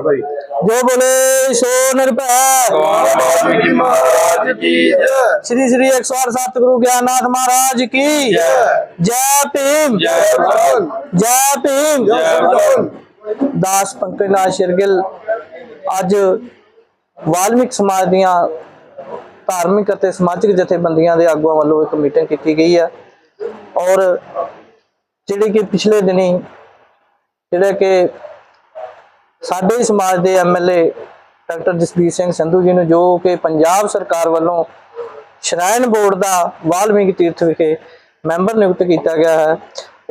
ਬਾਬਾ ਜੀ। ਜੋ ਬੋਲੇ ਸੋ ਨਿਰਭੈ। ਮਹਾਰਾਜ ਕੀ ਜੈ ਸ੍ਰੀ ਸ੍ਰੀ 108 ਸਤਿਗੁਰੂ ਗਿਆਨਨਾਥ ਮਹਾਰਾਜ ਕੀ ਜੈ। ਭੀਮ। ਜੈ ਭਗਵਾਨ ਜੈ ਭੀਮ। ਜੈ ਭਗਵਾਨ ਦਾਸ ਸ਼ਿਰਗਿਲ ਅੱਜ ਵਾਲਮੀਕ ਸਮਾਜ ਦੀਆਂ ਧਾਰਮਿਕ ਅਤੇ ਸਮਾਜਿਕ ਜਥੇਬੰਦੀਆਂ ਦੇ ਆਗੂਆਂ ਵੱਲੋਂ ਇੱਕ ਮੀਟਿੰਗ ਕੀਤੀ ਗਈ ਹੈ। ਔਰ ਜਿਹੜੇ ਕਿ ਪਿਛਲੇ ਦਿਨੀ ਜਿਹੜੇ ਕਿ ਸਾਡੇ ਸਮਾਜ ਦੇ ਐਮਐਲਏ ਡਾਕਟਰ ਜਸਬੀਰ ਸਿੰਘ ਸੰਧੂ ਜੀ ਨੂੰ ਜੋ ਕਿ ਪੰਜਾਬ ਸਰਕਾਰ ਵੱਲੋਂ ਸ਼ਰਾਇਨ ਬੋਰਡ ਦਾ ਵਾਲਮੀਕ ਤੀਰਥ ਵਿਖੇ ਮੈਂਬਰ ਨਿਯੁਕਤ ਕੀਤਾ ਗਿਆ ਹੈ,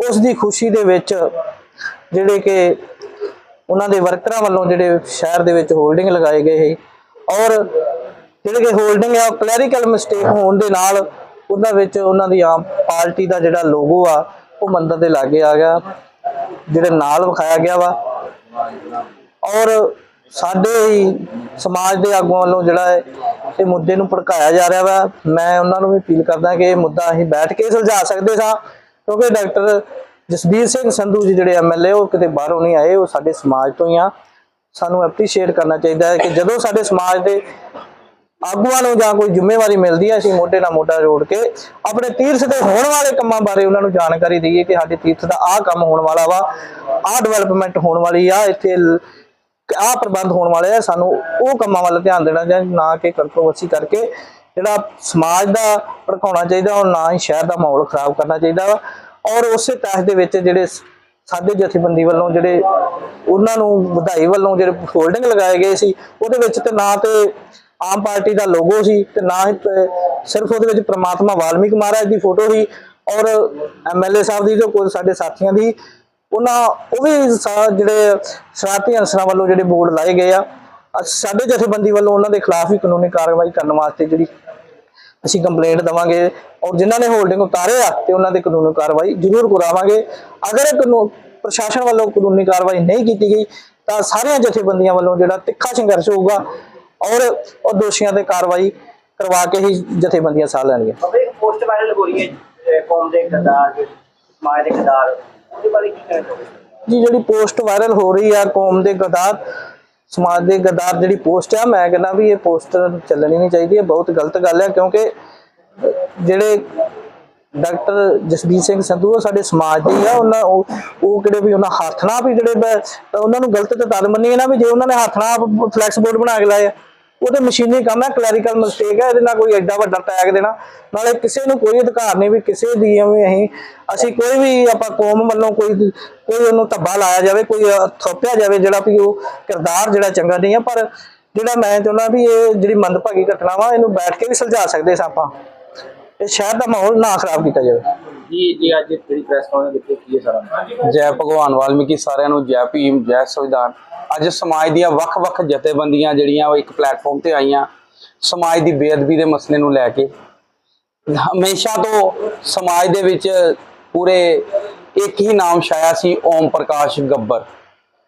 ਉਸ ਦੀ ਖੁਸ਼ੀ ਦੇ ਵਿੱਚ ਜਿਹੜੇ ਕਿ ਉਹਨਾਂ ਦੇ ਵਰਕਰਾਂ ਵੱਲੋਂ ਜਿਹੜੇ ਸ਼ਹਿਰ ਦੇ ਵਿੱਚ ਹੋਲਡਿੰਗ ਲਗਾਏ ਗਏ ਸੀ ਔਰ ਜਿਹੜੇ ਕਿ ਹੋਲਡਿੰਗ ਹੈ ਕਲੈਰੀਕਲ ਮਿਸਟੇਕ ਹੋਣ ਦੇ ਨਾਲ ਉਹਨਾਂ ਵਿੱਚ ਉਹਨਾਂ ਦੀ ਆਮ ਪਾਰਟੀ ਦਾ ਜਿਹੜਾ ਲੋਗੋ ਆ, ਉਹ ਮੰਦਰ ਦੇ ਲਾਗੇ ਆ ਗਿਆ, ਜਿਹੜੇ ਨਾਲ ਵਿਖਾਇਆ ਗਿਆ ਵਾ। ਔਰ ਸਾਡੇ ਹੀ ਸਮਾਜ ਦੇ ਆਗੂਆਂ ਵੱਲੋਂ ਜਿਹੜਾ ਹੈ, ਇਹ ਮੁੱਦੇ ਨੂੰ ਭੜਕਾਇਆ ਜਾ ਰਿਹਾ ਵਾ। ਮੈਂ ਉਹਨਾਂ ਨੂੰ ਵੀ ਅਪੀਲ ਕਰਦਾ ਕਿ ਇਹ ਮੁੱਦਾ ਅਸੀਂ ਬੈਠ ਕੇ ਸੁਲਝਾ ਸਕਦੇ ਸਾਂ, ਕਿਉਂਕਿ ਡਾਕਟਰ ਜਸਬੀਰ ਸਿੰਘ ਸੰਧੂ ਜੀ ਜਿਹੜੇ ਐਮਐਲਏ ਉਹ ਕਿਤੇ ਬਾਹਰੋਂ ਨਹੀਂ ਆਏ, ਉਹ ਸਾਡੇ ਸਮਾਜ ਤੋਂ ਹੀ ਆ। ਸਾਨੂੰ ਐਪਰੀਸ਼ੀਏਟ ਕਰਨਾ ਚਾਹੀਦਾ ਹੈ ਕਿ ਜਦੋਂ ਸਾਡੇ ਸਮਾਜ ਦੇ ਆਗੂਆਂ ਨੂੰ ਜਾਂ ਕੋਈ ਜ਼ਿੰਮੇਵਾਰੀ ਮਿਲਦੀ ਹੈ, ਅਸੀਂ ਮੋਢੇ ਨਾਲ ਮੋਢਾ ਜੋੜ ਕੇ ਆਪਣੇ ਤੀਰਥ ਦੇ ਹੋਣ ਵਾਲੇ ਕੰਮਾਂ ਬਾਰੇ ਉਹਨਾਂ ਨੂੰ ਜਾਣਕਾਰੀ ਦਈਏ ਕਿ ਸਾਡੇ ਤੀਰਥ ਦਾ ਆਹ ਕੰਮ ਹੋਣ ਵਾਲਾ ਵਾ, ਆਹ ਡਿਵੈਲਪਮੈਂਟ ਹੋਣ ਵਾਲੀ ਆ। ਇੱਥੇ ਆਹ ਪ੍ਰਬੰਧ ਹੋਣ ਵਾਲੇ ਆ, ਸਾਨੂੰ ਉਹ ਕੰਮਾਂ ਵੱਲ ਧਿਆਨ ਦੇਣਾ ਚਾਹੀਦਾ ਨਾ ਕਿ ਕੰਟਰੋਵਰਸੀ ਕਰਕੇ ਜਿਹੜਾ ਸਮਾਜ ਦਾ ਭੜਕਾਉਣਾ ਚਾਹੀਦਾ ਔਰ ਨਾ ਹੀ ਸ਼ਹਿਰ ਦਾ ਮਾਹੌਲ ਖਰਾਬ ਕਰਨਾ ਚਾਹੀਦਾ ਵਾ। ਔਰ ਉਸੇ ਤਹਿਤ ਦੇ ਵਿੱਚ ਜਿਹੜੇ ਸਾਡੇ ਜਥੇਬੰਦੀ ਵੱਲੋਂ ਜਿਹੜੇ ਉਹਨਾਂ ਨੂੰ ਵਧਾਈ ਵੱਲੋਂ ਜਿਹੜੇ ਹੋਲਡਿੰਗ ਲਗਾਏ ਗਏ ਸੀ, ਉਹਦੇ ਵਿੱਚ ਤੇ ਨਾ ਤੇ ਆਮ ਪਾਰਟੀ ਦਾ ਲੋਗੋ ਸੀ ਤੇ ਨਾ ਹੀ ਸਿਰਫ ਉਹਦੇ ਵਿੱਚ ਪ੍ਰਮਾਤਮਾ ਵਾਲਮੀਕ ਮਹਾਰਾਜ ਦੀ ਫੋਟੋ ਸੀ। ਔਰ ਐਮਐਲਏ ਸਾਹਿਬ ਦੀ ਜੋ ਕੋਈ ਸਾਡੇ ਸਾਥੀਆਂ ਦੀ ਉਹਨਾਂ, ਉਹ ਵੀ ਜਿਹੜੇ ਸ਼ਰਾਰਤੀ ਅਨਸਰਾਂ ਵੱਲੋਂ ਜਿਹੜੇ ਬੋਰਡ ਲਾਏ ਗਏ ਆ। ਸਾਡੇ ਜਥੇਬੰਦੀ ਵੱਲੋਂ ਉਹਨਾਂ ਦੇ ਖਿਲਾਫ ਵੀ ਕਾਨੂੰਨੀ ਕਾਰਵਾਈ ਕਰਨ ਵਾਸਤੇ ਜਿਹੜੀ ਅਸੀਂ ਕੰਪਲੇਂਟ ਦਵਾਂਗੇ ਔਰ ਜਿਨ੍ਹਾਂ ਨੇ ਹੋਲਡਿੰਗ ਉਤਾਰੇ ਆ ਤੇ ਉਹਨਾਂ ਦੇ ਕਾਨੂੰਨੀ ਕਾਰਵਾਈ ਜ਼ਰੂਰ ਕਰਾਵਾਂਗੇ। ਅਗਰ ਪ੍ਰਸ਼ਾਸਨ ਵੱਲੋਂ ਕਾਨੂੰਨੀ ਕਾਰਵਾਈ ਨਹੀਂ ਕੀਤੀ ਗਈ, ਤਾਂ ਸਾਰੀਆਂ ਜਥੇਬੰਦੀਆਂ ਵੱਲੋਂ ਜਿਹੜਾ ਤਿੱਖਾ ਸੰਘਰਸ਼ ਹੋਊਗਾ ਔਰ ਉਹ ਦੋਸ਼ੀਆਂ ਤੇ ਕਾਰਵਾਈ ਕਰਵਾ ਕੇ ਹੀ ਜਥੇਬੰਦੀਆਂ ਸਾਹ ਲੈਣਗੀਆਂ। ਇੱਕ ਪੋਸਟ ਵਾਇਰਲ ਹੋ ਰਹੀ ਹੈ ਕੌਮ ਦੇ ਗਦਾਰ, ਸਮਾਜ ਦੇ ਗਦਾਰ। ਉਹਦੇ ਬਾਰੇ ਕੀ ਕਹਿਣਾ ਚਾਹੋਗੇ? ਜੀ, ਜਿਹੜੀ ਪੋਸਟ ਵਾਇਰਲ ਹੋ ਰਹੀ ਆ ਕੌਮ ਦੇ ਗਦਾਰ, ਸਮਾਜ ਦੇ ਗਦਾਰ ਜਿਹੜੀ ਪੋਸਟ ਆ, ਮੈਂ ਕਹਿੰਦਾ ਵੀ ਇਹ ਪੋਸਟ ਚੱਲਣੀ ਨਹੀਂ ਚਾਹੀਦੀ, ਇਹ ਬਹੁਤ ਗਲਤ ਗੱਲ ਹੈ ਕਿਉਂਕਿ ਜਿਹੜੇ ਡਾਕਟਰ ਜਸਬੀਰ ਸਿੰਘ ਸੰਧੂ ਉਹ ਸਾਡੇ ਸਮਾਜ ਦੇ ਆ, ਉਹਨਾਂ ਉਹ ਕਿਹੜੇ ਵੀ ਉਹਨਾਂ ਹੱਥ ਨਾਲ ਵੀ ਜਿਹੜੇ ਉਹਨਾਂ ਨੂੰ ਗਲਤ ਤੇ ਤਦ ਮੰਨੀਏ ਨਾ ਵੀ ਜੇ ਉਹਨਾਂ ਨੇ ਹੱਥ ਨਾਲ ਫਲੈਕਸ ਬੋਰਡ ਬਣਾ ਕੇ ਲਾਇਆ ਉਹ ਤੇ ਮਸ਼ੀਨੀ ਕੰਮ ਹੈ ਕਲੈਰੀਕਲ ਮਿਸਟੇਕ ਹੈ, ਇਹਦੇ ਨਾਲ ਕੋਈ ਐਡਾ ਵੱਡਾ ਟੈਗ ਦੇਣਾ। ਨਾਲੇ ਕਿਸੇ ਨੂੰ ਕੋਈ ਅਧਿਕਾਰ ਨਹੀਂ ਵੀ ਕਿਸੇ ਦੀ ਐਵੇਂ ਅਸੀਂ ਅਸੀਂ ਕੋਈ ਵੀ ਆਪਾਂ ਕੌਮ ਵੱਲੋਂ ਕੋਈ ਕੋਈ ਉਹਨੂੰ ਧੱਬਾ ਲਾਇਆ ਜਾਵੇ, ਕੋਈ ਥੋਪਿਆ ਜਾਵੇ ਜਿਹੜਾ ਵੀ ਉਹ ਕਿਰਦਾਰ ਜਿਹੜਾ ਚੰਗਾ ਨਹੀਂ ਹੈ, ਪਰ ਜਿਹੜਾ ਮੈਂ ਚਾਹੁੰਦਾ ਵੀ ਇਹ ਜਿਹੜੀ ਮੰਦਭਾਗੀ ਘਟਨਾ ਵਾ ਇਹਨੂੰ ਬੈਠ ਕੇ ਵੀ ਸੁਲਝਾ ਸਕਦੇ ਸਾਂ ਆਪਾਂ। ਇਹ ਸ਼ਹਿਰ ਦਾ ਮਾਹੌਲ ਨਾ ਖਰਾਬ ਕੀਤਾ ਜਾਵੇ। ਜੀ ਜੀ, ਅੱਜ ਜਿਹੜੀ ਪ੍ਰੈਸ ਕਾਨਫਰੰਸ ਦਿੱਤੀ ਕੀ ਹੈ ਸਾਰਾ ਜੈ ਭਗਵਾਨ ਵਾਲਮੀਕੀ, ਸਾਰਿਆਂ ਨੂੰ ਜੈ ਭੀਮ, ਜੈ ਸੰਵਿਧਾਨ। ਅੱਜ ਸਮਾਜ ਦੀਆਂ ਵੱਖ-ਵੱਖ ਜਥੇਬੰਦੀਆਂ ਜਿਹੜੀਆਂ ਉਹ ਇੱਕ ਪਲੇਟਫਾਰਮ ਤੇ ਆਈਆਂ, ਸਮਾਜ ਦੀ ਬੇਅਦਬੀ ਦੇ ਮਸਲੇ ਨੂੰ ਲੈ ਕੇ। ਹਮੇਸ਼ਾ ਤੋਂ ਸਮਾਜ ਦੇ ਵਿੱਚ ਪੂਰੇ ਇੱਕ ਹੀ ਨਾਮ ਛਾਇਆ ਸੀ, ਓਮ ਪ੍ਰਕਾਸ਼ ਗੱਬਰ।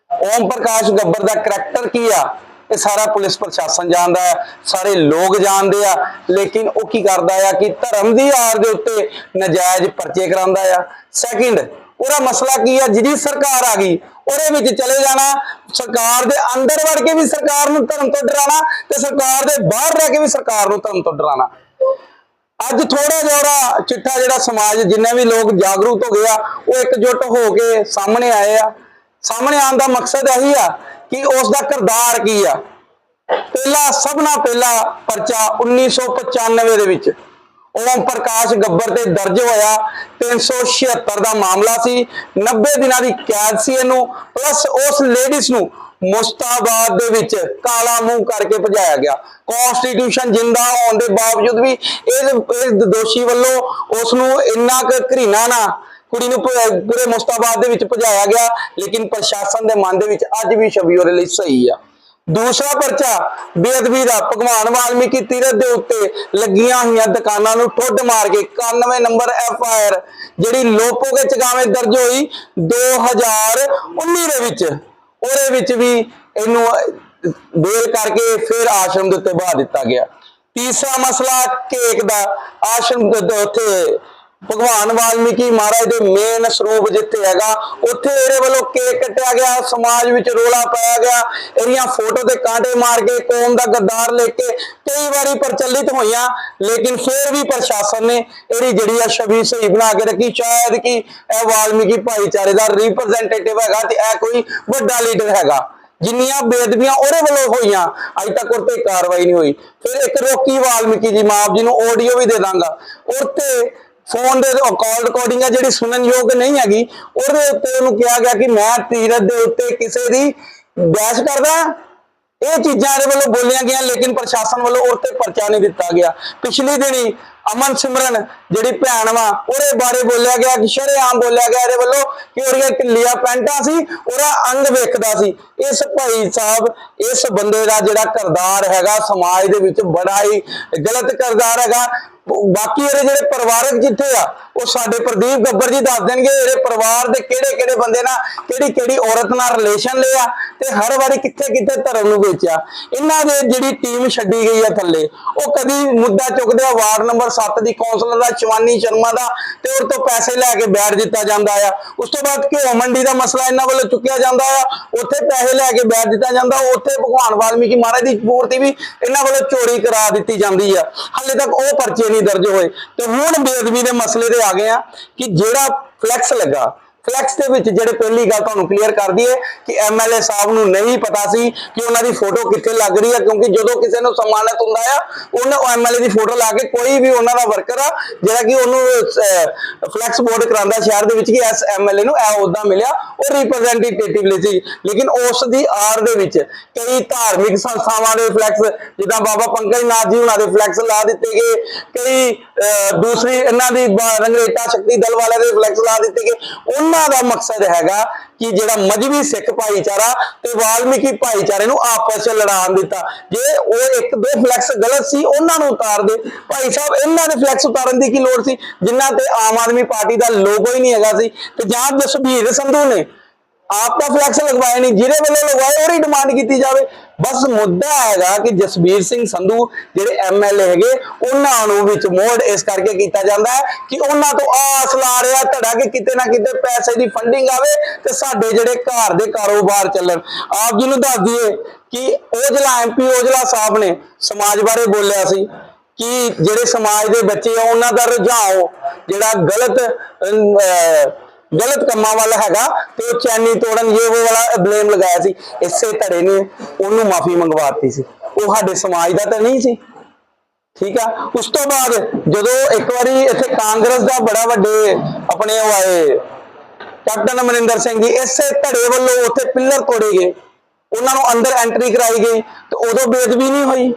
ਓਮ ਪ੍ਰਕਾਸ਼ ਗੱਬਰ ਦਾ ਕਰੈਕਟਰ ਕੀ ਆ? ਇਹ ਸਾਰਾ ਪੁਲਿਸ ਪ੍ਰਸ਼ਾਸਨ ਜਾਣਦਾ ਹੈ, ਸਾਰੇ ਲੋਕ ਜਾਣਦੇ ਆ, ਲੇਕਿਨ ਉਹ ਕੀ ਕਰਦਾ ਆ ਕਿ ਧਰਮ ਦੀ ਆੜ ਦੇ ਉੱਤੇ ਨਜਾਇਜ਼ ਪਰਚੇ ਕਰਾਉਂਦਾ ਆ। ਸੈਕਿੰਡ ਉਹਦਾ ਮਸਲਾ ਕੀ ਆ? ਜਿਹਦੀ ਸਰਕਾਰ ਆ ਗਈ, ਉਹਦੇ ਵਿੱਚ ਚਲੇ ਜਾਣਾ, ਸਰਕਾਰ ਦੇ ਅੰਦਰ ਵੜ ਕੇ ਵੀ ਸਰਕਾਰ ਨੂੰ ਧਰਮ ਤੋਂ ਡਰਾਣਾ ਤੇ ਸਰਕਾਰ ਦੇ ਬਾਹਰ ਰਹਿ ਕੇ ਵੀ ਸਰਕਾਰ ਨੂੰ ਧਰਮ ਤੋਂ ਡਰਾਣਾ ਅੱਜ ਥੋੜਾ ਜਿਹਾ ਚਿੱਠਾ ਜਿਹੜਾ ਸਮਾਜ, ਜਿੰਨੇ ਵੀ ਲੋਕ ਜਾਗਰੂਕ ਹੋ ਗਏ ਆ, ਉਹ ਇਕਜੁੱਟ ਹੋ ਕੇ ਸਾਹਮਣੇ ਆਏ ਆ। ਸਾਹਮਣੇ ਆਉਣ ਦਾ ਮਕਸਦ ਇਹੀ ਆ ਕਿ ਉਸ ਦਾ ਕਿਰਦਾਰ ਕੀ ਆ? ਪਹਿਲਾ, ਸਭਨਾ ਪਹਿਲਾ ਪਰਚਾ 1995 ਦੇ ਵਿੱਚ। ਓਮ ਪ੍ਰਕਾਸ਼ ਗੱਬਰ ਤੇ ਦਰਜ ਹੋਇਆ। 376 ਦਾ ਮਾਮਲਾ ਸੀ। 90 ਦਿਨਾਂ ਦੀ ਕੈਦ ਸੀ ਇਹਨੂੰ। ਪਲੱਸ ਉਸ ਲੇਡੀਜ਼ ਨੂੰ ਮੁਸਤਾਬਾਦ ਦੇ ਵਿੱਚ ਕਾਲਾ ਮੂੰਹ ਕਰਕੇ ਭਜਾਇਆ ਗਿਆ। ਕਨਸਟੀਟਿਊਸ਼ਨ ਜਿੰਦਾ ਹੋਣ ਦੇ ਬਾਵਜੂਦ ਵੀ ਇਹ ਦੋਸ਼ੀ ਵੱਲੋਂ ਉਸ ਨੂੰ ਇੰਨਾ ਕੁ ਘਰੀਨਾ ਨਾ ਕੁੜੀ ਨੂੰ ਪੂਰੇ ਮੁਸਤਾਬਾਦ ਦੇ ਵਿੱਚ ਭਜਾਇਆ ਗਿਆ, ਲੇਕਿਨ ਪ੍ਰਸ਼ਾਸਨ ਦੇ ਮਨ ਦੇ ਵਿੱਚ ਅੱਜ ਵੀ ਛਵੀ ਉਹਦੇ ਲਈ ਸਹੀ ਆ। ਦੂਸਰਾ ਪਰਚਾ, ਬੇਅਦਬੀ ਦਾ, ਭਗਵਾਨ ਵਾਲਮੀਕੀ ਤੀਰਥ ਦੇ ਉੱਤੇ ਲੱਗੀਆਂ ਹੋਈਆਂ ਦੁਕਾਨਾਂ ਨੂੰ ਠੁੱਡ ਮਾਰ ਕੇ 91 ਨੰਬਰ ਐਫ ਆਈ ਆਰ ਜਿਹੜੀ ਲੋਪੋ ਕੇ ਚਗਾਵੇਂ ਦਰਜ ਹੋਈ 2019 ਦੇ ਵਿੱਚ। ਉਹਦੇ ਵਿੱਚ ਵੀ ਇਹਨੂੰ ਬੇਲ ਕਰਕੇ ਫਿਰ ਆਸ਼ਰਮ ਦੇ ਉੱਤੇ ਬਹਾ ਦਿੱਤਾ ਗਿਆ। ਤੀਸਰਾ ਮਸਲਾ ਕੇਕ ਦਾ, ਆਸ਼ਰਮ ਦੇ ਦੇ ਉੱਤੇ ਭਗਵਾਨ ਵਾਲਮੀਕੀ ਮਹਾਰਾਜ ਦੇ ਮੇਨ ਸਰੂਪ ਜਿੱਥੇ ਹੈਗਾ, ਉੱਥੇ ਇਹਦੇ ਵੱਲੋਂ ਕੇਕ ਕੱਟਿਆ ਗਿਆ, ਸਮਾਜ ਵਿੱਚ ਰੋਲਾ ਪਾਇਆ ਗਿਆ, ਇਹਦੀਆਂ ਫੋਟੋ ਤੇ ਕਾਂਟੇ ਮਾਰ ਕੇ ਕੌਮ ਦਾ ਗੱਦਾਰ ਲੈ ਕੇ ਕਈ ਵਾਰੀ ਪ੍ਰਚਲਿਤ ਹੋਈਆਂ, ਲੇਕਿਨ ਫਿਰ ਵੀ ਪ੍ਰਸ਼ਾਸਨ ਨੇ ਇਹਦੀ ਜਿਹੜੀ ਆ ਛਵੀ ਸਹੀ ਬਣਾ ਕੇ ਰੱਖੀ, ਸ਼ਾਇਦ ਕਿ ਇਹ ਵਾਲਮੀਕੀ ਭਾਈਚਾਰੇ ਦਾ ਰਿਪਰੈਜ਼ੈਂਟੇਟਿਵ ਹੈਗਾ ਤੇ ਇਹ ਕੋਈ ਵੱਡਾ ਲੀਡਰ ਹੈਗਾ। ਜਿੰਨੀਆਂ ਬੇਦਬੀਆਂ ਉਹਦੇ ਵੱਲੋਂ ਹੋਈਆਂ, ਅੱਜ ਤੱਕ ਉਹ ਤੇ ਕਾਰਵਾਈ ਨਹੀਂ ਹੋਈ। ਫਿਰ ਇੱਕ ਰੋਕੀ ਵਾਲਮੀਕੀ ਜੀ ਮਾਪ ਜੀ ਨੂੰ ਆਡੀਓ ਵੀ ਦੇ ਦਾਂਗਾ। ਉੱਤੇ ਫੋਨ ਦੇ ਕਾਲ ਰਿਕਾਰਡਿੰਗ ਹੈ ਜਿਹੜੀ ਸੁਣਨਯੋਗ ਨਹੀਂ ਹੈਗੀ, ਉਹਦੇ ਉੱਤੇ ਉਹਨੂੰ ਕਿਹਾ ਗਿਆ ਕਿ ਮੈਂ ਤੀਰਤ ਦੇ ਉੱਤੇ ਕਿਸੇ ਦੀ ਬਹਿਸ ਕਰਦਾ, ਇਹ ਚੀਜ਼ਾਂ ਇਹਦੇ ਵੱਲੋਂ ਬੋਲੀਆਂ ਗਈਆਂ, ਲੇਕਿਨ ਪ੍ਰਸ਼ਾਸਨ ਵੱਲੋਂ ਉਹ ਤੇ ਪਰਚਾ ਨਹੀਂ ਦਿੱਤਾ ਗਿਆ। ਪਿਛਲੀ ਦਿਨੀ ਅਮਨ ਸਿਮਰਨ, ਜਿਹੜੀ ਭੈਣ ਵਾ, ਉਹਦੇ ਬਾਰੇ ਬੋਲਿਆ ਗਿਆ ਕਿ ਸ਼ਰੇਆਮ ਬੋਲਿਆ ਗਿਆ, ਇਹਦੇ ਵੱਲੋਂ ਕਿ ਉਹਦੀਆਂ ਢਿੱਲੀਆਂ ਪੈਂਟਾਂ ਸੀ, ਉਹਦਾ ਅੰਗ ਵੇਖਦਾ ਸੀ। ਇਸ ਭਾਈ ਸਾਹਿਬ, ਇਸ ਬੰਦੇ ਦਾ ਜਿਹੜਾ ਕਰਦਾਰ ਹੈਗਾ, ਸਮਾਜ ਦੇ ਵਿੱਚ ਬੜਾ ਹੀ ਗਲਤ ਕਰਦਾਰ ਹੈਗਾ। ਬਾਕੀ ਇਹਦੇ ਜਿਹੜੇ ਪਰਿਵਾਰਕ ਜਿੱਥੇ ਆ, ਉਹ ਸਾਡੇ ਪ੍ਰਦੀਪ ਗੱਬਰ ਜੀ ਦੱਸ ਦੇਣਗੇ, ਇਹਦੇ ਪਰਿਵਾਰ ਦੇ ਕਿਹੜੇ ਕਿਹੜੇ ਬੰਦੇ ਨਾਲ ਕਿਹੜੀ ਕਿਹੜੀ ਔਰਤ ਨਾਲ ਰਿਲੇਸ਼ਨ ਲਿਆ ਤੇ ਹਰ ਵਾਰੀ ਕਿੱਥੇ ਕਿੱਥੇ ਧਰਮ ਨੂੰ ਵੇਚਿਆ। ਇਹਨਾਂ ਦੇ ਜਿਹੜੀ ਟੀਮ ਛੱਡੀ ਗਈ ਆ ਥੱਲੇ, ਉਹ ਕਦੀ ਮੁੱਦਾ ਚੁੱਕਦੇ ਆ, ਵਾਰਡ ਨੰਬਰ 7 ਦੀ ਕੌਂਸਲਰ ਦਾ ਸ਼ਿਵਾਨੀ ਸ਼ਰਮਾ ਦਾ ਤੇ ਉਹ ਤੋਂ ਪੈਸੇ ਲੈ ਕੇ ਬੈਠ ਦਿੱਤਾ ਜਾਂਦਾ ਆ। ਉਸ ਤੋਂ ਬਾਅਦ ਘਿਓ ਮੰਡੀ ਦਾ ਮਸਲਾ ਇਹਨਾਂ ਵੱਲੋਂ ਚੁੱਕਿਆ ਜਾਂਦਾ ਆ। ਉੱਥੇ ਪੈਸੇ ਲੈ ਕੇ ਬੈਠ ਦਿੱਤਾ ਜਾਂਦਾ। ਉੱਥੇ ਭਗਵਾਨ ਵਾਲਮੀਕੀ ਮਹਾਰਾਜ ਦੀ ਮੂਰਤੀ ਵੀ ਇਹਨਾਂ ਵੱਲੋਂ ਚੋਰੀ ਕਰਾ ਦਿੱਤੀ ਜਾਂਦੀ ਆ। ਹਾਲੇ ਤੱਕ ਉਹ ਪਰਚੇ ਨਹੀਂ ਦਰਜ ਹੋਏ। ਤੇ ਹੁਣ ਬੇਅਦਬੀ ਦੇ ਮਸਲੇ ਤੇ ਆ ਗਏ ਆ ਕਿ ਜਿਹੜਾ ਫਲੈਕਸ ਲੱਗਾ ਫਲੈਕਸ ਦੇ ਵਿੱਚ ਜਿਹੜੇ ਪਹਿਲੀ ਗੱਲ ਤੁਹਾਨੂੰ ਕਲੀਅਰ ਕਰ ਦਈਏ ਕਿ ਐਮਐਲਏ ਸਾਹਿਬ ਨੂੰ ਨਹੀਂ ਪਤਾ ਸੀ ਕਿ ਉਹਨਾਂ ਦੀ ਫੋਟੋ ਕਿੱਥੇ ਲੱਗ ਰਹੀ ਹੈ ਕਿਉਂਕਿ ਜਦੋਂ ਕਿਸੇ ਨੂੰ ਸਨਮਾਨਿਤ ਹੁੰਦਾ ਆ ਉਹਨਾਂ ਐਮਐਲਏ ਦੀ ਫੋਟੋ ਲਾ ਕੇ ਕੋਈ ਵੀ ਉਹਨਾਂ ਦਾ ਵਰਕਰ ਆ ਜਿਹੜਾ ਕਿ ਉਹਨੂੰ ਫਲੈਕਸ ਬੋਰਡ ਕਰਾਉਂਦਾ ਸ਼ਹਿਰ ਦੇ ਵਿੱਚ ਕਿ ਐਸ ਐਮਐਲਏ ਨੂੰ ਇਹ ਅਹੁਦਾ ਮਿਲਿਆ ਉਹ ਰਿਪਰੈਜ਼ੈਂਟੇਟਿਵ ਸੀ। ਲੇਕਿਨ ਉਸ ਦੀ ਆੜ ਦੇ ਵਿੱਚ ਕਈ ਧਾਰਮਿਕ ਸੰਸਥਾਵਾਂ ਦੇ ਫਲੈਕਸ ਜਿੱਦਾਂ ਬਾਬਾ ਪੰਕਜ ਨਾਥ ਜੀ ਉਹਨਾਂ ਦੇ ਫਲੈਕਸ ਲਾ ਦਿੱਤੇ ਗਏ ਕਈ ਅਹ, ਦੂਸਰੀ ਇਹਨਾਂ ਦੀ ਰੰਗਰੇਟਾ ਸ਼ਕਤੀ ਦਲ ਵਾਲਿਆਂ ਦੇ ਫਲੈਕਸ ਲਾ ਦਿੱਤੇ ਗਏ। ਉਹਨਾਂ ਦਾ ਮਕਸਦ ਹੈਗਾ ਕਿ ਜਿਹੜਾ ਮਜਬੀ ਸਿੱਖ ਭਾਈਚਾਰਾ ਤੇ ਵਾਲਮੀਕੀ ਭਾਈਚਾਰੇ ਨੂੰ ਆਪਸ ਵਿੱਚ ਲੜਾਉਣ ਦਿੱਤਾ। ਜੇ ਉਹ ਇੱਕ ਦੋ ਫਲੈਕਸ ਗਲਤ ਸੀ, ਉਹਨਾਂ ਨੂੰ ਉਤਾਰ ਦੇ। ਭਾਈ ਸਾਹਿਬ, ਇਹਨਾਂ ਦੇ ਫਲੈਕਸ ਉਤਾਰਨ ਦੀ ਕੀ ਲੋੜ ਸੀ? ਜਿਨ੍ਹਾਂ ਤੇ ਆਮ ਆਦਮੀ ਪਾਰਟੀ ਦਾ ਲੋਗੋ ਹੀ ਨਹੀਂ ਹੈਗਾ ਸੀ। ਤੇ ਜਾਂ ਜਸਬੀਰ ਸੰਧੂ ਨੇ ਆਪ ਦਾ ਫਲੈਕਸ ਲਗਵਾਏ ਨਹੀਂ ਜਿਹਦੇ ਵੱਲੋਂ ਲਗਵਾਏ ਉਹਦੀ ਡਿਮਾਂਡ ਕੀਤੀ ਜਾਵੇ। ਬਸ ਮੁੱਦਾ ਹੈਗਾ ਕਿ ਜਸਬੀਰ ਸਿੰਘ ਸੰਧੂ ਜਿਹੜੇ ਐਮਐਲਏ ਹੈਗੇ ਉਹਨਾਂ ਨੂੰ ਵਿੱਚ ਮੋੜ ਇਸ ਕਰਕੇ ਕੀਤਾ ਜਾਂਦਾ ਹੈ ਕਿ ਉਹਨਾਂ ਤੋਂ ਆਸ ਲਾ ਰਿਹਾ ਧੜਾ ਕਿ ਕਿਤੇ ਨਾ ਕਿਤੇ ਪੈਸੇ ਦੀ ਫੰਡਿੰਗ ਆਵੇ ਤੇ ਸਾਡੇ ਜਿਹੜੇ ਘਰ ਦੇ ਕਾਰੋਬਾਰ ਚੱਲਣ। ਆਪ ਜੀ ਨੂੰ ਦੱਸ ਦਈਏ ਕਿ ਔਜਲਾ ਐਮਪੀ ਔਜਲਾ ਸਾਹਿਬ ਨੇ ਸਮਾਜ ਬਾਰੇ ਬੋਲਿਆ ਸੀ ਕਿ ਜਿਹੜੇ ਸਮਾਜ ਦੇ ਬੱਚੇ ਆ ਉਹਨਾਂ ਦਾ ਰੁਝਾਨ ਜਿਹੜਾ ਗਲਤ ਅਹ, ਗਲਤ ਕੰਮਾਂ ਵੱਲ ਹੈਗਾ ਤੇ ਉਹ ਚੈਨੀ ਤੋੜਨ ਇਹ ਉਹ ਵਾਲਾ ਬਲੇਮ ਲਗਾਇਆ ਸੀ, ਇਸੇ ਧੜੇ ਨੇ ਉਹਨੂੰ ਮਾਫੀ ਮੰਗਵਾਤੀ ਸੀ। ਉਹ ਸਾਡੇ ਸਮਾਜ ਦਾ ਤਾਂ ਨਹੀਂ ਸੀ। ਠੀਕ ਆ? ਉਸ ਤੋਂ ਬਾਅਦ ਜਦੋਂ ਇੱਕ ਵਾਰੀ ਇੱਥੇ ਕਾਂਗਰਸ ਦਾ ਬੜਾ ਵੱਡੇ ਆਪਣੇ ਉਹ ਆਏ, ਕੈਪਟਨ ਅਮਰਿੰਦਰ ਸਿੰਘ ਜੀ, ਇਸੇ ਧੜੇ ਵੱਲੋਂ ਉੱਥੇ ਪਿੱਲਰ ਤੋੜੇ ਗਏ। ਉਹਨਾਂ ਨੂੰ ਅੰਦਰ ਐਂਟਰੀ ਕਰਾਈ ਗਈ ਤੇ ਉਦੋਂ ਬੇਦਬੀ ਨਹੀਂ ਹੋਈ।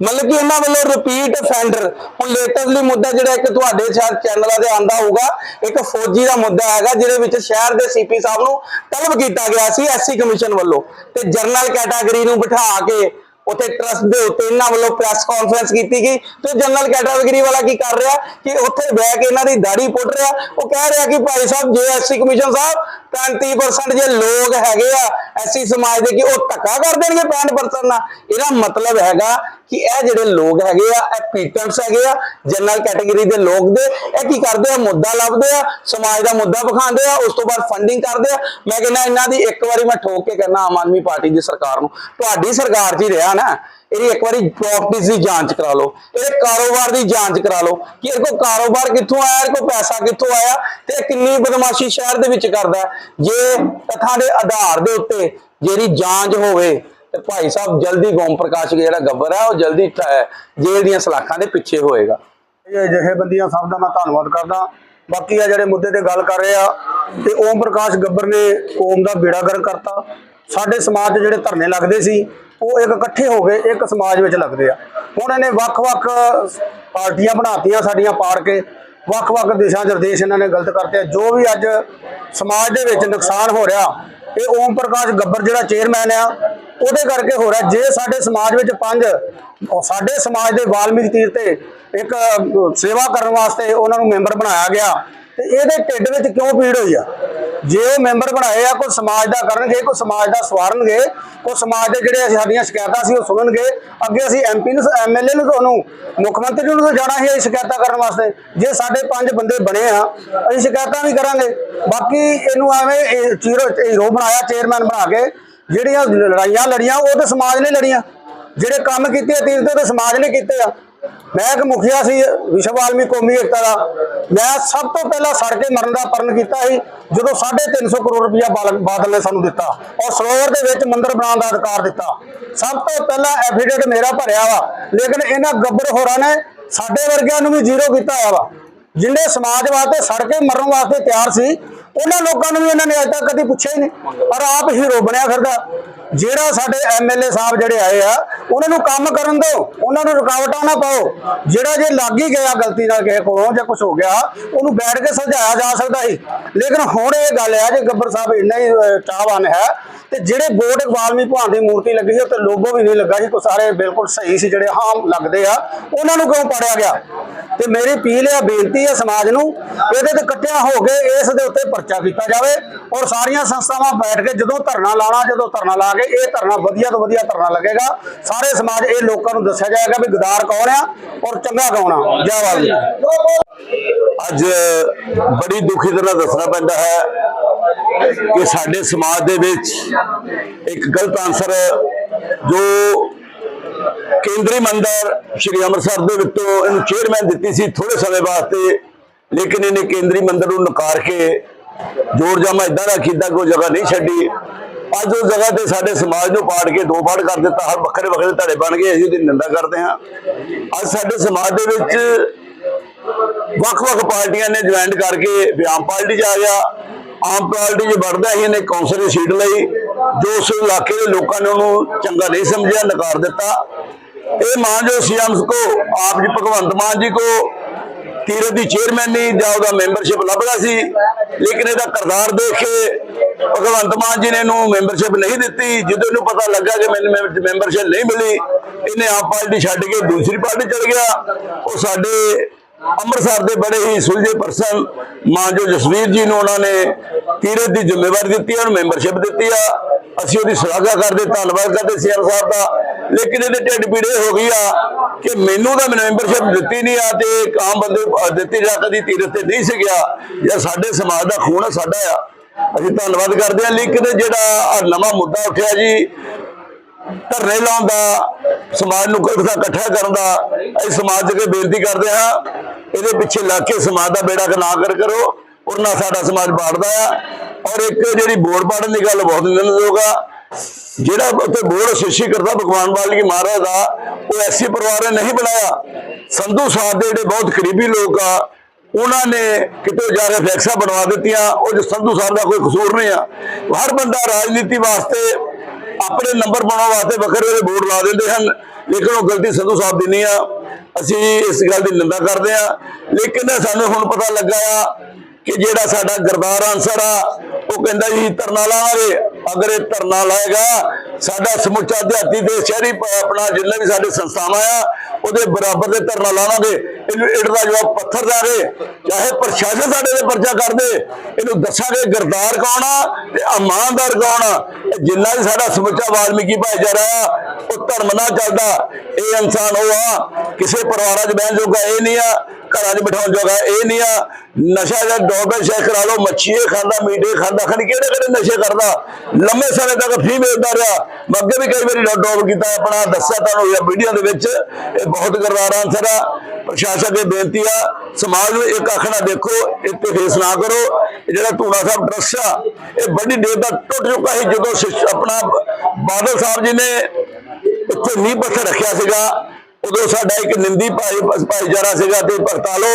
ਮਤਲਬ ਕਿ ਉਹਨਾਂ ਵੱਲੋਂ ਰਿਪੀਟ ਅਫੈਂਡਰ ਹੁਣ ਲੇਟੈਸਟਲੀ ਮੁੱਦਾ ਜਿਹੜਾ ਇੱਕ ਤੁਹਾਡੇ ਚੈਨਲਾਂ ਤੇ ਆਂਦਾ ਹੋਊਗਾ, ਇੱਕ ਫੌਜੀ ਦਾ ਮੁੱਦਾ ਹੈਗਾ, ਜਿਹਦੇ ਵਿੱਚ ਸ਼ਹਿਰ ਦੇ ਸੀਪੀ ਸਾਹਿਬ ਨੂੰ ਤਲਬ ਕੀਤਾ ਗਿਆ ਸੀ ਐਸਸੀ ਕਮਿਸ਼ਨ ਵੱਲੋਂ। ਤੇ ਜਰਨਲ ਕੈਟਾਗਰੀ ਨੂੰ ਬਿਠਾ ਕੇ ਉੱਥੇ ਟਰਸਟ ਦੇ ਉੱਤੇ ਇਹਨਾਂ ਵੱਲੋਂ ਪ੍ਰੈਸ ਕਾਨਫਰੰਸ ਕੀਤੀ ਗਈ। ਤੇ ਜਨਰਲ ਕੈਟਾਗਰੀ ਵਾਲਾ ਕੀ ਕਰ ਰਿਹਾ ਕਿ ਉੱਥੇ ਬਹਿ ਕੇ ਇਹਨਾਂ ਦੀ ਦਾੜੀ ਪੁੱਟ ਰਿਹਾ। ਉਹ ਕਹਿ ਰਿਹਾ ਕਿ ਭਾਈ ਸਾਹਿਬ, ਜੇ ਐਸਸੀ ਕਮਿਸ਼ਨ ਸਾਹਿਬ 35% ਜੇ ਲੋਕ ਹੈਗੇ ਆ ਐਸਸੀ ਸਮਾਜ ਦੇ, ਕਿ ਉਹ ਧੱਕਾ ਕਰ ਦੇਣਗੇ 65% ਨਾਲ। ਇਹਦਾ ਮਤਲਬ ਹੈਗਾ ਕਿ ਇਹ ਜਿਹੜੇ ਲੋਕ ਹੈਗੇ ਆ, ਇਹ ਪੀਟਨਸ ਹੈਗੇ ਆ, ਜਨਰਲ ਕੈਟਾਗਰੀ ਦੇ ਲੋਕ ਦੇ, ਇਹ ਕੀ ਕਰਦੇ ਆ, ਮੁੱਦਾ ਲੱਭਦੇ ਆ, ਸਮਾਜ ਦਾ ਮੁੱਦਾ ਵਿਖਾਉਂਦੇ ਆ, ਉਸ ਤੋਂ ਬਾਅਦ ਫੰਡਿੰਗ ਕਰਦੇ ਆ। ਮੈਂ ਕਹਿੰਦਾ ਇਹਨਾਂ ਦੀ ਇੱਕ ਵਾਰੀ ਮੈਂ ਠੋਕ ਕੇ ਕਹਿੰਦਾ ਆਮ ਆਦਮੀ ਪਾਰਟੀ ਦੀ ਸਰਕਾਰ ਨੂੰ, ਤੁਹਾਡੀ ਸਰਕਾਰ 'ਚ ਹੀ ਰਿਹਾ ਨਾ, ਇਹਦੀ ਇੱਕ ਵਾਰੀ ਪ੍ਰੋਪਰਟੀਜ਼ ਦੀ ਜਾਂਚ ਕਰਾ ਲਓ, ਇਹਦੇ ਕਾਰੋਬਾਰ ਦੀ ਜਾਂਚ ਕਰਾ ਲਓ, ਕਿ ਇਹ ਕੋਲ ਕਾਰੋਬਾਰ ਕਿੱਥੋਂ ਆਇਆ ਇਹ ਕੋਲ ਪੈਸਾ ਕਿੱਥੋਂ ਆਇਆ, ਤੇ ਇਹ ਕਿੰਨੀ ਬਦਮਾਸ਼ੀ ਸ਼ਹਿਰ ਦੇ ਵਿੱਚ ਕਰਦਾ ਜੇ ਤੱਥਾਂ ਦੇ ਆਧਾਰ ਦੇ ਉੱਤੇ, ਜਿਹੜੀ ਜਾਂਚ ਹੋਵੇ ਤੇ ਭਾਈ ਸਾਹਿਬ ਜਲਦੀ ਗੋਮ ਪ੍ਰਕਾਸ਼ ਜਿਹੜਾ ਗੱਬਰ ਹੈ, ਉਹ ਜਲਦੀ ਜੇਲ੍ਹ ਦੀਆਂ ਸਲਾਖਾਂ ਦੇ ਪਿੱਛੇ ਹੋਏਗਾ। ਇਹ ਜਥੇਬੰਦੀਆਂ ਸਭ ਦਾ ਮੈਂ ਧੰਨਵਾਦ ਕਰਦਾ। ਬਾਕੀ ਆ ਜਿਹੜੇ ਮੁੱਦੇ ਤੇ ਗੱਲ ਕਰ ਰਹੇ ਆ, ਤੇ ਓਮ ਪ੍ਰਕਾਸ਼ ਗੱਬਰ ਨੇ ਕੌਮ ਦਾ ਬੇੜਾ ਗਰਕ ਕਰਤਾ। ਸਾਡੇ ਸਮਾਜ 'ਚ ਜਿਹੜੇ ਧਰਨੇ ਲੱਗਦੇ ਸੀ, ਉਹ ਇੱਕ ਇਕੱਠੇ ਹੋ ਗਏ, ਇੱਕ ਸਮਾਜ ਵਿੱਚ ਲੱਗਦੇ ਆ। ਹੁਣ ਇਹਨੇ ਵੱਖ-ਵੱਖ ਪਾਰਟੀਆਂ ਬਣਾਤੀਆਂ ਸਾਡੀਆਂ ਪਾੜ ਕੇ, ਵੱਖ-ਵੱਖ ਦਿਸ਼ਾ ਨਿਰਦੇਸ਼ ਇਹਨਾਂ ਨੇ ਗਲਤ ਕਰਤੇ ਜੋ ਵੀ ਅੱਜ ਸਮਾਜ ਦੇ ਵਿੱਚ ਨੁਕਸਾਨ ਹੋ ਰਿਹਾ ਇਹ ਓਮ ਪ੍ਰਕਾਸ਼ ਗੱਬਰ ਜਿਹੜਾ ਚੇਅਰਮੈਨ ਆ, ਉਹਦੇ ਕਰਕੇ ਹੋ ਰਿਹਾ, ਜੇ ਸਾਡੇ ਸਮਾਜ ਵਿੱਚ ਪੰਜ, ਸਾਡੇ ਸਮਾਜ ਦੇ ਵਾਲਮੀਕ ਤੀਰ ਤੇ ਇੱਕ ਸੇਵਾ ਕਰਨ ਵਾਸਤੇ ਉਹਨਾਂ ਨੂੰ ਮੈਂਬਰ ਬਣਾਇਆ ਗਿਆ ਤੇ ਇਹਦੇ ਢਿੱਡ ਵਿੱਚ ਕਿਉਂ ਪੀੜ ਹੋਈ ਆ? ਜੇ ਉਹ ਮੈਂਬਰ ਬਣਾਏ ਆ, ਕੋਈ ਸਮਾਜ ਦਾ ਕਰਨਗੇ, ਕੋਈ ਸਮਾਜ ਦਾ ਸਵਾਰਨਗੇ, ਕੋਈ ਸਮਾਜ ਦੇ ਜਿਹੜੇ ਸਾਡੀਆਂ ਸ਼ਿਕਾਇਤਾਂ ਸੀ ਉਹ ਸੁਣਨਗੇ, ਅੱਗੇ ਅਸੀਂ ਐਮਪੀ ਨੂੰ ਐਮਐਲਏ ਨੂੰ ਤੁਹਾਨੂੰ ਮੁੱਖ ਮੰਤਰੀ ਨੂੰ ਤਾਂ ਜਾਣਾ ਹੀ ਹੈ ਸ਼ਿਕਾਇਤਾਂ ਕਰਨ ਵਾਸਤੇ। ਜੇ ਸਾਡੇ ਪੰਜ ਬੰਦੇ ਬਣੇ ਆ, ਅਸੀਂ ਸ਼ਿਕਾਇਤਾਂ ਵੀ ਕਰਾਂਗੇ। ਬਾਕੀ ਇਹਨੂੰ ਐਵੇਂ ਇਹ ਚੀਰੋ ਹੀਰੋ ਬਣਾਇਆ, ਚੇਅਰਮੈਨ ਬਣਾ ਕੇ, ਜਿਹੜੀਆਂ ਲੜਾਈਆਂ ਲੜੀਆਂ, ਉਹ ਤਾਂ ਸਮਾਜ ਨੇ ਲੜੀਆਂ। ਜਿਹੜੇ ਕੰਮ ਕੀਤੇ ਆ ਤੀਰ ਤੇ ਤਾਂ ਸਮਾਜ ਨੇ ਕੀਤੇ ਆ। ਮੈਂ ਇੱਕ ਮੁਖੀਆ ਸੀ, ਵਿਸ਼ਵ ਆਲਮੀ ਕੌਮੀ ਏਕਤਾ ਦਾ। ਮੈਂ ਸਭ ਤੋਂ ਪਹਿਲਾਂ ਸੜ ਕੇ ਮਰਨ ਦਾ ਪਰਨ ਕੀਤਾ ਸੀ, ਜਦੋਂ 350 ਕਰੋੜ ਰੁਪਇਆ ਬਾਦਲ ਨੇ ਸਾਨੂੰ ਦਿੱਤਾ ਔਰ ਸਰੋਵਰ ਦੇ ਵਿੱਚ ਮੰਦਿਰ ਬਣਾਉਣ ਦਾ ਅਧਿਕਾਰ ਦਿੱਤਾ। ਸਭ ਤੋਂ ਪਹਿਲਾਂ ਐਫੀਡੇਟ ਮੇਰਾ ਭਰਿਆ ਵਾ, ਲੇਕਿਨ ਇਹਨਾਂ ਗੱਬਰ ਹੋਰਾਂ ਨੇ ਸਾਡੇ ਵਰਗਿਆਂ ਨੂੰ ਵੀ ਜ਼ੀਰੋ ਕੀਤਾ ਹੋਇਆ ਵਾ। ਜਿਹੜੇ ਸਮਾਜ ਵਾਸਤੇ ਸੜ ਕੇ ਮਰਨ ਵਾਸਤੇ ਤਿਆਰ ਸੀ ਉਹਨਾਂ ਲੋਕਾਂ ਨੂੰ ਵੀ ਇਹਨਾਂ ਨੇ ਅਜੇ ਤੱਕ ਕਦੀ ਪੁੱਛਿਆ ਹੀ ਨਹੀਂ। ਪਰ ਆਪ ਹੀਰੋ ਬਣਿਆ ਫਿਰਦਾ। ਜਿਹੜਾ ਸਾਡੇ ਐਮਐਲਏ ਸਾਹਿਬ ਜਿਹੜੇ ਆਏ ਆ, ਉਹਨਾਂ ਨੂੰ ਕੰਮ ਕਰਨ ਦਿਓ, ਉਹਨਾਂ ਨੂੰ ਰੁਕਾਵਟਾਂ ਨਾ ਪਾਓ। ਜਿਹੜਾ ਜੇ ਲੱਗ ਹੀ ਗਿਆ ਗਲਤੀ ਨਾਲ ਕਿਸੇ ਕੋਲੋਂ ਜਾਂ ਕੁਝ ਹੋ ਗਿਆ, ਉਹਨੂੰ ਬੈਠ ਕੇ ਸੁਲਝਾਇਆ ਜਾ ਸਕਦਾ ਸੀ। ਲੇਕਿਨ ਹੁਣ ਇਹ ਗੱਲ ਹੈ ਜੇ ਗੱਬਰ ਸਾਹਿਬ ਇੰਨਾ ਹੀ ਚਾਹਵਾਨ ਹੈ, ਤੇ ਜਿਹੜੇ ਬੋਰਡ ਵਾਲਮੀ ਭਾਂ ਦੀ ਮੂਰਤੀ ਲੱਗੀ ਸੀ ਉੱਤੇ ਲੋਗੋ ਵੀ ਨਹੀਂ ਲੱਗਾ ਸੀ, ਕੋ ਸਾਰੇ ਬਿਲਕੁਲ ਸਹੀ ਸੀ, ਜਿਹੜੇ ਹਾਂ ਲੱਗਦੇ ਆ, ਉਹਨਾਂ ਨੂੰ ਕਿਉਂ ਪਾੜਿਆ ਗਿਆ? ਤੇ ਮੇਰੀ ਅਪੀਲ ਆ, ਬੇਨਤੀ ਆ ਸਮਾਜ ਨੂੰ, ਇਹਦੇ ਤੇ ਇਕੱਠਿਆਂ ਹੋ ਕੇ ਇਸ ਦੇ ਉੱਤੇ ਪਰਚਾ ਕੀਤਾ ਜਾਵੇ ਔਰ ਸਾਰੀਆਂ ਸੰਸਥਾਵਾਂ ਬੈਠ ਕੇ ਜਦੋਂ ਧਰਨਾ ਲਾਣਾ ਜਦੋਂ ਧਰਨਾ ਲਾ ਕੇ ਇਹ ਧਰਨਾ ਵਧੀਆ ਤੋਂ ਵਧੀਆ ਧਰਨਾ ਲੱਗੇਗਾ। ਸਾਰੇ ਸਮਾਜ, ਇਹ ਲੋਕਾਂ ਨੂੰ ਦੱਸਿਆ ਜਾਏਗਾ ਵੀ ਗਦਾਰ ਕੌਣ ਆ ਔਰ ਚੰਗਾ ਕੌਣ ਆ। ਜੈ ਵਾਲਮੀ ਅੱਜ ਬੜੀ ਦੁਖੀ ਤਰ੍ਹਾਂ ਦੱਸਣਾ ਪੈਂਦਾ ਹੈ ਕਿ ਸਾਡੇ ਸਮਾਜ ਦੇ ਵਿੱਚ ਇੱਕ ਗਲਤ ਆਨਸਰ ਜੋ ਕੇਂਦਰੀ ਮੰਦਰ ਸ਼੍ਰੀ ਅੰਮ੍ਰਿਤਸਰ ਦੇ ਵਿੱਚੋਂ ਇਹਨੂੰ ਚੇਅਰਮੈਨ ਦਿੱਤੀ ਸੀ ਥੋੜੇ ਸਮੇਂ ਵਾਸਤੇ, ਲੇਕਿਨ ਇਹਨੇ ਕੇਂਦਰੀ ਮੰਦਰ ਨੂੰ ਨਕਾਰ ਕੇ ਜੋੜ ਜਾਮਾ ਇਦਾਂ ਦਾ ਕੀਤਾ ਕੋਈ ਜਗ੍ਹਾ ਨਹੀਂ ਛੱਡੀ। ਅੱਜ ਉਸ ਜਗ੍ਹਾ ਤੇ ਸਾਡੇ ਸਮਾਜ ਨੂੰ ਪਾੜ ਕੇ ਦੋ ਪਾੜ ਕਰ ਦਿੱਤਾ। ਹਰ ਵੱਖਰੇ ਵੱਖਰੇ ਧੜੇ ਬਣ ਗਏ, ਅਸੀਂ ਉਹਦੀ ਨਿੰਦਾ ਕਰਦੇ ਹਾਂ। ਅੱਜ ਸਾਡੇ ਸਮਾਜ ਦੇ ਵਿੱਚ ਵੱਖ-ਵੱਖ ਪਾਰਟੀਆਂ ਨੇ ਜੁਆਇਨ ਕਰਕੇ ਵੀ ਆਮ ਪਾਰਟੀ 'ਚ ਆ ਗਿਆ। ਆਮ ਪਾਰਟੀ 'ਚ ਵੜਦਾ ਹੀ ਇਹਨੇ ਕੌਂਸਲ ਦੀ ਸੀਟ ਲਈ। ਜੋ ਉਸ ਇਲਾਕੇ ਦੇ ਲੋਕਾਂ ਨੇ ਉਹਨੂੰ ਚੰਗਾ ਨਹੀਂ ਸਮਝਿਆ, ਨਕਾਰ ਦਿੱਤਾ। ਇਹ ਮਾਨਯੋਗ ਸੀਐਮ ਕੋ, ਆਪ ਜੀ ਭਗਵੰਤ ਮਾਨ ਜੀ ਕੋ ਤੀਰਥ ਦੀ ਚੇਅਰਮੈਨ ਨਹੀਂ ਜਾਂ ਉਹਦਾ ਮੈਂਬਰਸ਼ਿਪ ਲੱਭਦਾ ਸੀ। ਲੇਕਿਨ ਇਹਦਾ ਕਰਦਾਰ ਦੇਖ ਕੇ ਭਗਵੰਤ ਮਾਨ ਜੀ ਨੇ ਇਹਨੂੰ ਮੈਂਬਰਸ਼ਿਪ ਨਹੀਂ ਦਿੱਤੀ। ਜਦੋਂ ਇਹਨੂੰ ਪਤਾ ਲੱਗਾ ਕਿ ਮੈਨੂੰ ਮੈਂਬਰਸ਼ਿਪ ਨਹੀਂ ਮਿਲੀ, ਇਹਨੇ ਆਪ ਪਾਰਟੀ ਛੱਡ ਕੇ ਦੂਸਰੀ ਪਾਰਟੀ ਚਲ ਗਿਆ। ਉਹ ਸਾਡੇ ਅੰਮ੍ਰਿਤਸਰ ਦੇ ਬੜੇ ਹੀ ਸੁਲਝੇ ਪਰਸਨ ਮਾਂ ਜੋ ਜਸਵੀਰ ਜੀ ਨੂੰ ਉਹਨਾਂ ਨੇ ਤੀਰਥ ਦੀ ਜ਼ਿੰਮੇਵਾਰੀ ਦਿੱਤੀ, ਉਹਨੂੰ ਮੈਂਬਰਸ਼ਿਪ ਦਿੱਤੀ ਆ। ਅਸੀਂ ਉਹਦੀ ਸ਼ਲਾਘਾ ਕਰਦੇ, ਧੰਨਵਾਦ ਕਰਦੇ ਸੀਐਮ ਸਾਹਿਬ ਦਾ। ਲੇਕਿਨ ਇਹਦੇ ਢਿੱਡ ਪੀੜੇ ਹੋ ਗਈ ਆ ਕਿ ਮੈਨੂੰ ਤਾਂ ਮੈਂਬਰਸ਼ਿਪ ਦਿੱਤੀ ਨਹੀਂ ਆ ਤੇ ਇੱਕ ਆਮ ਬੰਦੇ ਦਿੱਤੀ ਜਾ ਕਦੀ ਤੀਰਥ ਤੇ ਨਹੀਂ ਸੀ ਗਿਆ। ਜਾਂ ਸਾਡੇ ਸਮਾਜ ਦਾ ਖੂਨ ਸਾਡਾ ਆ। ਅਸੀਂ ਧੰਨਵਾਦ ਕਰਦੇ ਹਾਂ ਲੇਕਿਨ ਜਿਹੜਾ ਨਵਾਂ ਮੁੱਦਾ ਉੱਠਿਆ ਜੀ ਧਰਨੇ ਲਾਉਣ ਦਾ, ਸਮਾਜ ਨੂੰ ਇਕੱਠਾ ਇਕੱਠਾ ਕਰਨ ਦਾ, ਅਸੀਂ ਸਮਾਜ ਅੱਗੇ ਬੇਨਤੀ ਕਰਦੇ ਹਾਂ। ਇਹਦੇ ਪਿੱਛੇ ਲੱਗ ਕੇ ਸਮਾਜ ਦਾ ਬੇੜਾ ਨਾ ਕਰ ਕਰੋ, ਔਰ ਨਾ ਸਾਡਾ ਸਮਾਜ ਬਾੜਦਾ ਆ। ਔਰ ਇੱਕ ਜਿਹੜੀ ਬੋਰਡ ਪਾੜਨ ਦੀ ਗੱਲ ਬਹੁਤ ਨਿੰਦਣਯੋਗ ਆ। ਜਿਹੜਾ ਉੱਥੇ ਬੋਰਡ ਸ਼ਿਸ਼ੀ ਕਰਦਾ ਭਗਵਾਨ ਵਾਲੀ ਮਹਾਰਾਜ ਦਾ, ਉਹ ਐਸੀ ਪਰਿਵਾਰ ਨੇ ਨਹੀਂ ਬਣਾਇਆ। ਸੰਧੂ ਸਾਹਿਬ ਦੇ ਜਿਹੜੇ ਬਹੁਤ ਕਰੀਬੀ ਲੋਕ ਆ, ਉਹਨਾਂ ਨੇ ਕਿਤੇ ਜਾ ਕੇ ਫਲੈਕਸਾਂ ਬਣਵਾ ਦਿੱਤੀਆਂ, ਉਹ ਜੋ ਸੰਧੂ ਸਾਹਿਬ ਦਾ ਕੋਈ ਕਸੂਰ ਨਹੀਂ ਆ। ਹਰ ਬੰਦਾ ਰਾਜਨੀਤੀ ਵਾਸਤੇ ਆਪਣੇ ਨੰਬਰ ਬਣਾਉਣ ਵਾਸਤੇ ਵੱਖਰੇ ਵੱਖਰੇ ਬੋਰਡ ਲਾ ਦਿੰਦੇ ਹਨ। ਲੇਕਿਨ ਉਹ ਗਲਤੀ ਸੰਧੂ ਸਾਹਿਬ ਦੀ ਨਹੀਂ ਆ। ਅਸੀਂ ਇਸ ਗੱਲ ਦੀ ਨਿੰਦਾ ਕਰਦੇ ਆ ਲੇਕਿਨ ਸਾਨੂੰ ਹੁਣ ਪਤਾ ਲੱਗਾ ਆ ਕਿ ਜਿਹੜਾ ਸਾਡਾ ਗਰਦਾਰ ਆਂਸਰ ਆ, ਉਹ ਕਹਿੰਦਾ ਜੀ ਧਰਨਾ ਲਾਵਾਂਗੇ। ਅਗਰ ਇਹ ਧਰਨਾ ਲਾਏਗਾ, ਸਾਡਾ ਸਮੁੱਚਾ ਦਿਹਾਤੀ ਤੇ ਸ਼ਹਿਰੀ ਆਪਣਾ ਜਿੰਨੇ ਵੀ ਸਾਡੇ ਸੰਸਥਾਵਾਂ ਆ, ਉਹਦੇ ਬਰਾਬਰ ਦੇ ਧਰਨਾ ਲਾਵਾਂਗੇ। ਇਹਨੂੰ ਇੱਟ ਦਾ ਜਵਾਬ ਪੱਥਰ ਦਾਗੇ। ਚਾਹੇ ਪ੍ਰਸ਼ਾਸਨ ਸਾਡੇ ਤੇ ਪਰਚਾ ਕਰ ਦੇ, ਇਹਨੂੰ ਦੱਸਾਂਗੇ ਗਰਦਾਰ ਕੌਣ ਆ ਤੇ ਇਮਾਨਦਾਰ ਕੌਣ ਆ। ਇਹ ਜਿੰਨਾ ਵੀ ਸਾਡਾ ਸਮੁੱਚਾ ਵਾਲਮੀਕੀ ਭਾਈਚਾਰਾ ਆ, ਉਹ ਧਰਮ ਨਾਲ ਚੱਲਦਾ। ਇਹ ਇਨਸਾਨ ਉਹ ਆ, ਕਿਸੇ ਪਰਿਵਾਰਾਂ 'ਚ ਬਹਿਣ ਜੋਗਾ ਇਹ ਨਹੀਂ ਆ ਘਰਾਂ 'ਚ ਬਿਠਾਉਣ ਜੋਗਾ ਇਹ ਨਹੀਂ ਆ, ਨਸ਼ਾ ਜਾਂ ਡੋਬੇ ਸ਼ੇਖ ਕਰਾ ਲਓ, ਮੱਛੀਏ ਖਾਂਦਾ ਮੀਟੇ ਖਾਂਦਾ ਖਣੀ ਕਿਹੜੇ ਕਿਹੜੇ ਨਸ਼ੇ ਕਰਦਾ? ਲੰਮੇ ਸਮੇਂ ਤੱਕ ਫੀ ਵੇਚਦਾ ਰਿਹਾ। ਅੱਗੇ ਵੀ ਕਈ ਵਾਰੀ ਡੋਬ ਕੀਤਾ, ਆਪਣਾ ਦੱਸਿਆ ਤੁਹਾਨੂੰ ਇਹ ਵੀਡੀਓ ਦੇ ਵਿੱਚ। ਇਹ ਬਹੁਤ ਗਰਦਾਰ ਆਨਸਰ ਆ। ਪ੍ਰਸ਼ਾਸਨ ਦੇ ਬੇਨਤੀ ਆ, ਸਮਾਜ ਨੂੰ ਇੱਕ ਅੱਖ ਨਾਲ ਦੇਖੋ ਇੱਥੇ ਫੇਸ ਨਾ ਕਰੋ। ਇਹ ਜਿਹੜਾ ਧੂਣਾ ਸਾਹਿਬ ਟਰੱਸਟ ਆ, ਇਹ ਵੱਡੀ ਦੇਰ ਦਾ ਟੁੱਟ ਚੁੱਕਾ ਸੀ ਜਦੋਂ ਆਪਣਾ ਬਾਦਲ ਸਾਹਿਬ ਜੀ ਨੇ ਇੱਥੇ ਨੀਂਹ ਪੱਥਰ ਰੱਖਿਆ ਸੀਗਾ। ਉਦੋਂ ਸਾਡਾ ਇੱਕ ਨਿੰਦੀ ਭਾਈ, ਭਾਈਚਾਰਾ ਸੀਗਾ ਤੇ ਭਗਤਾਲੋ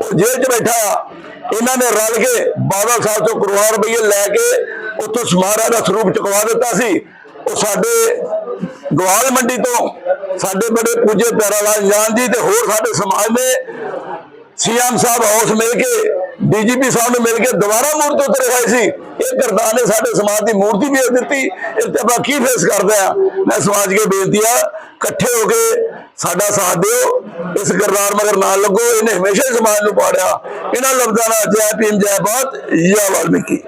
ਉਹ ਜੇਲ੍ਹ 'ਚ ਬੈਠਾ। ਇਹਨਾਂ ਨੇ ਰਲ ਕੇ ਬਾਦਲ ਸਾਹਿਬ ਤੋਂ ਕਰੋੜਾਂ ਰੁਪਏ ਲੈ ਕੇ ਉੱਥੋਂ ਸਮਾਰਾ ਦਾ ਸਰੂਪ ਚੁਕਵਾ ਦਿੱਤਾ ਸੀ। ਉਹ ਸਾਡੇ ਗਵਾਲ ਮੰਡੀ ਤੋਂ ਸਾਡੇ ਬੜੇ ਪੂਜੇ ਪਿਆਰਾ ਲਾਲ ਜਾਨ ਜੀ ਤੇ ਹੋਰ ਸਾਡੇ ਸਮਾਜ ਨੇ ਸੀਐਮ ਸਾਹਿਬ ਹਾਊਸ ਮਿਲ ਕੇ, ਡੀਜੀਪੀ ਸਾਹਿਬ ਨੂੰ ਮਿਲ ਕੇ ਦੁਬਾਰਾ ਮੂਰਤ ਉਤਰੇ ਹੋਏ ਸੀ। ਇਹ ਕਿਰਦਾਰ ਨੇ ਸਾਡੇ ਸਮਾਜ ਦੀ ਮੂਰਤੀ ਵੀ ਦਿੱਤੀ। ਇਹ ਤੇ ਆਪਾਂ ਕੀ ਫੇਸ ਕਰਦੇ ਆ ਮੈਂ ਸਮਾਜ ਕੇ ਬੇਨਤੀ ਆ, ਇਕੱਠੇ ਹੋ ਕੇ ਸਾਡਾ ਸਾਥ ਦਿਓ। ਇਸ ਕਿਰਦਾਰ ਮਗਰ ਨਾ ਲੱਗੋ। ਇਹਨੇ ਹਮੇਸ਼ਾ ਹੀ ਸਮਾਜ ਨੂੰ ਪਾੜਿਆ। ਇਹਨਾਂ ਲਫ਼ਜ਼ਾਂ ਨਾਲ ਜੈ ਭੀਮ, ਜੈ ਭਾਰਤ। ਜੈ ਵਾਲਮੀਕੀ।